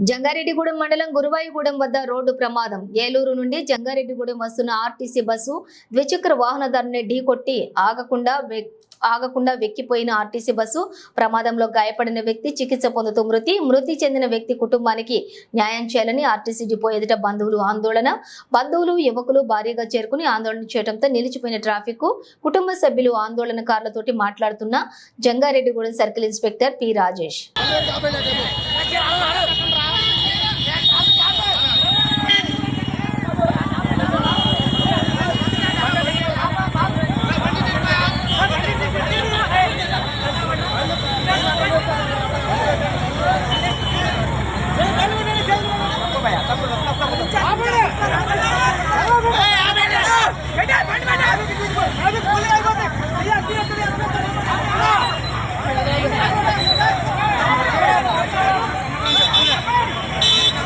జంగారెడ్డిగూడెం మండలం గురువాయిగూడెం వద్ద రోడ్డు ప్రమాదం. ఏలూరు నుండి జంగారెడ్డిగూడెం వస్తున్న ఆర్టీసీ బస్సు ద్విచక్ర వాహనదారుని ఢీకొట్టి ఆగకుండా వె- ఆగకుండా వెక్కిపోయిన ఆర్టీసీ బస్సు ప్రమాదంలో గాయపడిన వ్యక్తి చికిత్స పొందుతూ మృతి. మృతి చెందిన వ్యక్తి కుటుంబానికి న్యాయం చేయాలని ఆర్టీసీ డిపో ఎదుట బంధువులు ఆందోళన. బంధువులు యువకులు భారీగా చేరుకుని ఆందోళన చేయడంతో నిలిచిపోయిన ట్రాఫిక్ కుటుంబ సభ్యులు ఆందోళనకారులతోటి మాట్లాడుతున్న Jangareddygudem circle inspector P Rajesh. tapi